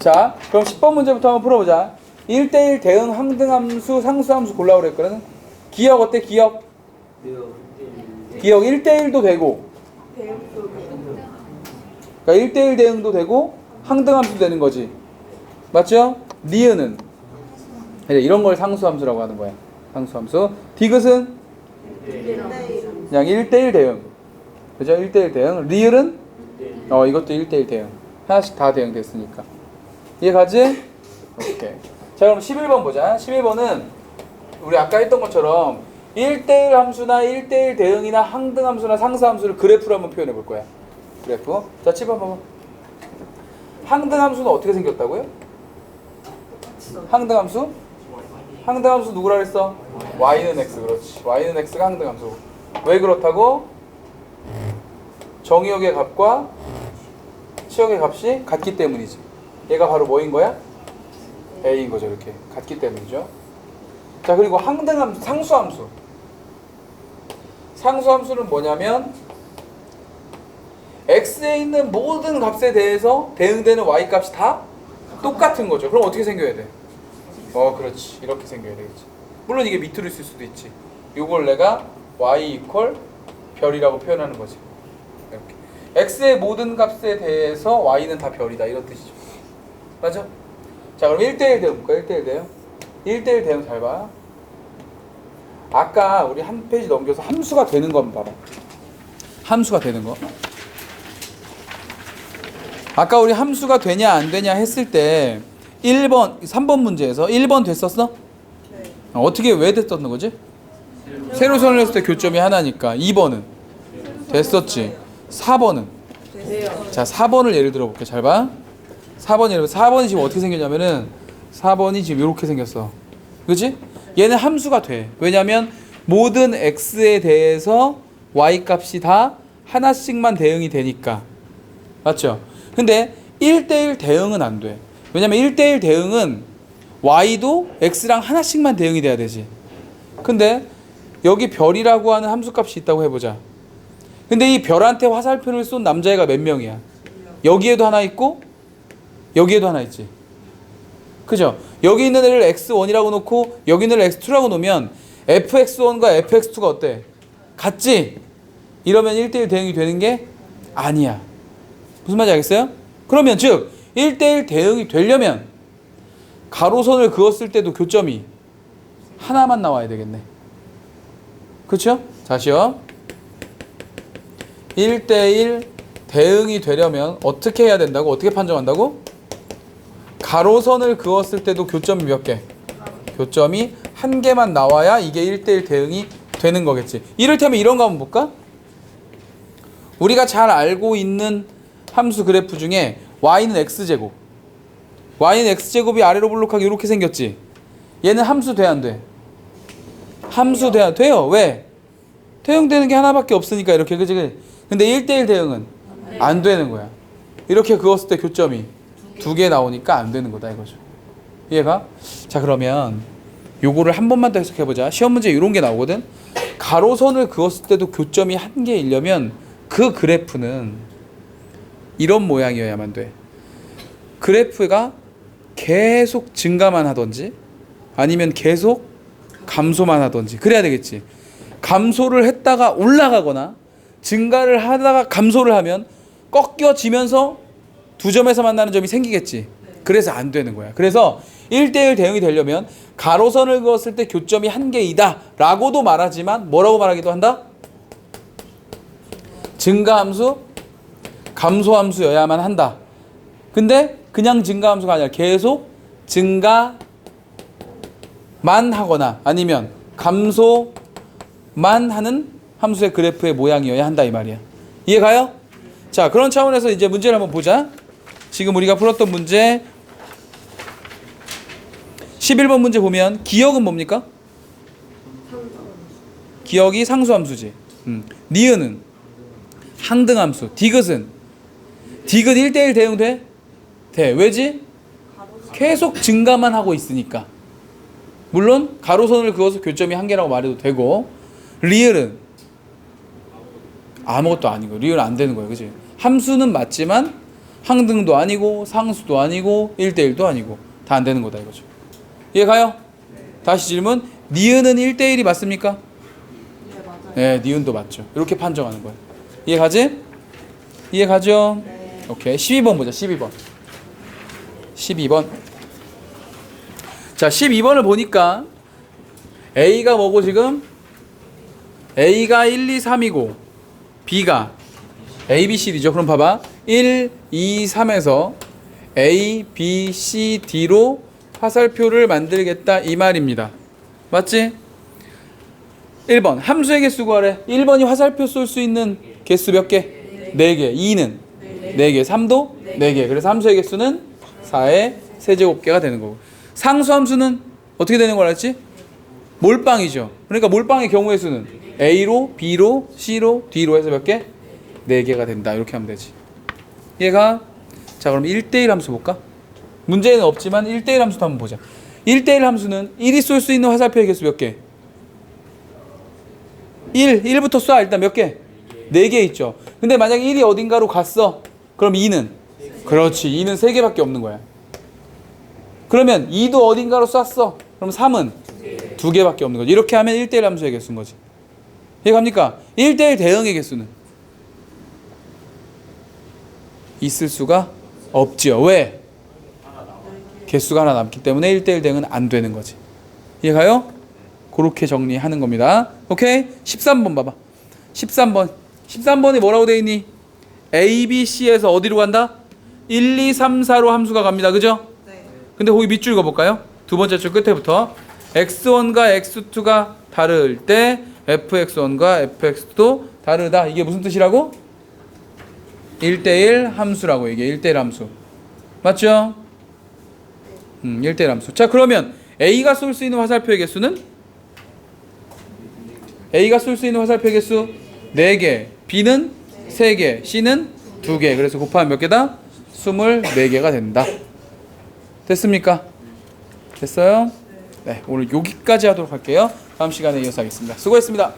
자, 그럼 10번 문제부터 한번 풀어보자. 1대1 대응 항등함수 상수함수 골라오라 했거든. 기억 어때? 기억? 기억 1대1도 되고 그러니까 1대1 대응도 되고 항등함수 되는 거지. 맞죠? 니은은 이런 걸 상수함수라고 하는 거야. 상수함수. 디귿은 그냥 1대1 대응. 그죠? 1대1 대응. 리을은 어 이것도 1대1 대응. 하나씩 다 대응됐으니까. 이해가지? 오케이. 자 그럼 11번 보자. 11번은 우리 아까 했던 것처럼 1대1 함수나 1대1 대응이나 항등 함수나 상수 함수를 그래프로 한번 표현해 볼 거야. 그래프. 자 7번 봐봐. 항등 함수는 어떻게 생겼다고요? 항등 함수? 항등 함수 누구라 그랬어? y는 x 그렇지. y는 x가 항등 함수. 왜 그렇다고? 정의역의 값과 치역의 값이 같기 때문이지. 얘가 바로 뭐인 거야? a인 거죠. 이렇게 같기 때문이죠. 자 그리고 항등함수, 상수함수. 상수함수는 뭐냐면 x에 있는 모든 값에 대해서 대응되는 y 값이 다 똑같은 거죠. 그럼 어떻게 생겨야 돼? 어, 그렇지. 이렇게 생겨야 되겠지. 물론 이게 밑으로 있을 수도 있지. 요걸 내가 y 이퀄 별이라고 표현하는 거지. 이렇게. x의 모든 값에 대해서 y는 다 별이다. 이런 뜻이죠. 맞아? 자, 그럼 1대1 대응 볼까? 1대1 대응. 1대1 대응 잘 봐. 아까 우리 한 페이지 넘겨서 함수가 되는 거 한번 봐봐. 함수가 되는 거. 아까 우리 함수가 되냐 안 되냐 했을 때 1번, 3번 문제에서 1번 됐었어? 어, 어떻게 왜 됐었는 거지? 세로 선을 했을 때 교점이 하나니까 2번은 됐었지 4번은 자 4번을 예를 들어 볼게 잘 봐. 4번 예를 들어 4번이 지금 어떻게 생겼냐면은 4번이 지금 이렇게 생겼어 그지? 얘는 함수가 돼 왜냐면 모든 x에 대해서 y 값이 다 하나씩만 대응이 되니까 맞죠? 근데 1대1 대응은 안 돼. 왜냐면 1대1 대응은 y도 x랑 하나씩만 대응이 돼야 되지. 근데 여기 별이라고 하는 함수값이 있다고 해보자. 근데 이 별한테 화살표를 쏜 남자애가 몇 명이야? 여기에도 하나 있고 여기에도 하나 있지. 그죠? 여기 있는 애를 x1이라고 놓고 여기 있는 애를 x2라고 놓으면 fx1과 fx2가 어때? 같지? 이러면 1대1 대응이 되는 게 아니야. 무슨 말인지 알겠어요? 그러면 즉 1대1 대응이 되려면 가로선을 그었을 때도 교점이 하나만 나와야 되겠네. 그렇죠? 다시요. 1대1 대응이 되려면 어떻게 해야 된다고? 어떻게 판정한다고? 가로선을 그었을 때도 교점이 몇 개? 교점이 한 개만 나와야 이게 1대1 대응이 되는 거겠지. 이를테면 이런 거 한번 볼까? 우리가 잘 알고 있는 함수 그래프 중에 y는 x제곱 y는 x제곱이 아래로 볼록하게 이렇게 생겼지 얘는 함수 돼 안 돼? 함수 돼 돼요 왜? 대응되는 게 하나밖에 없으니까 이렇게 그지? 근데 1대1 대응은 안 되는 거야 이렇게 그었을 때 교점이 두 개 나오니까 안 되는 거다 이거죠 이해가? 자 그러면 요거를 한 번만 더 해석해 보자 시험 문제 이런 게 나오거든 가로선을 그었을 때도 교점이 한 개이려면 그 그래프는 이런 모양이어야만 돼. 그래프가 계속 증가만 하던지 아니면 계속 감소만 하던지 그래야 되겠지. 감소를 했다가 올라가거나 증가를 하다가 감소를 하면 꺾여지면서 두 점에서 만나는 점이 생기겠지. 그래서 안 되는 거야. 그래서 1대1 대응이 되려면 가로선을 그었을 때 교점이 한 개이다 라고도 말하지만 뭐라고 말하기도 한다? 증가함수, 감소함수여야만 한다. 근데 그냥 증가함수가 아니라 계속 증가만 하거나 아니면 감소만 하는 함수의 그래프의 모양이어야 한다 이 말이야. 이해가요? 자 그런 차원에서 이제 문제를 한번 보자. 지금 우리가 풀었던 문제 11번 문제 보면 기억은 뭡니까? 기억이 상수함수지. 음. 니은은 항등함수. 디귿은 디귿 1대1 대응 돼? 돼. 왜지? 계속 증가만 하고 있으니까. 물론 가로선을 그어서 교점이 한 개라고 말해도 되고 리을은 아무것도 아니고 리을은 안 되는 거예요. 그지? 함수는 맞지만 항등도 아니고 상수도 아니고 1대1도 아니고 다 안 되는 거다 이거죠. 이해 가요? 다시 질문. 니은은 1대1이 맞습니까? 네 맞아요. 네, 니은도 맞죠. 이렇게 판정하는 거예요. 이해 가지? 이해 가죠? 네. 오케이. 12번 보자. 12번. 12번. 자, 12번을 보니까 A가 뭐고 지금? A가 1, 2, 3이고 B가 A, B, C, D죠. 그럼 봐봐. 1, 2, 3에서 A, B, C, D로 화살표를 만들겠다 이 말입니다. 맞지? 1번 함수의 개수 구하래. 1번이 화살표 쏠 수 있는 개수 몇 개? 4개. 2는 4개. 3도 4개. 그래서 함수의 개수는 4의 세제곱개가 되는 거고. 상수 함수는 어떻게 되는 걸 알았지? 몰빵이죠. 그러니까 몰빵의 경우의 수는 A로, B로, C로, D로 해서 몇 개? 4개가 된다. 이렇게 하면 되지. 얘가 자, 그럼 1대1 함수 볼까? 문제는 없지만 1대1 함수도 한번 보자. 1대1 함수는 1이 쏠 수 있는 화살표의 개수 몇 개? 1, 1부터 쏴 일단 몇 개? 4개 있죠. 근데 만약에 1이 어딘가로 갔어. 그럼 2는? 그렇지. 2는 3개밖에 없는 거야. 그러면 2도 어딘가로 쐈어. 그럼 3은? 2개밖에 없는 거지. 이렇게 하면 1대1 함수의 개수인 거지. 이해갑니까? 1대1 대응의 개수는? 있을 수가 없지요. 왜? 개수가 하나 남기 때문에 1대1 대응은 안 되는 거지. 이해가요? 그렇게 정리하는 겁니다. 오케이? 13번 봐봐. 13번. 13번이 뭐라고 돼 있니? A, B, C에서 어디로 간다? 1, 2, 3, 4로 함수가 갑니다. 그죠? 네. 근데 거기 밑줄 읽어볼까요? 두 번째 줄 끝에부터 x1과 x2가 다를 때 fx1과 fx2도 다르다. 이게 무슨 뜻이라고? 1대1 함수라고 이게 1대1 함수. 맞죠? 음, 1대1 함수. 자, 그러면 A가 쏠 수 있는 화살표의 개수는 A가 쏠 수 있는 화살표의 개수 4개, B는 3개, C는 2개. 그래서 곱하면 몇 개다? 24개가 된다. 됐습니까? 됐어요? 네, 오늘 여기까지 하도록 할게요. 다음 시간에 이어서 하겠습니다. 수고했습니다.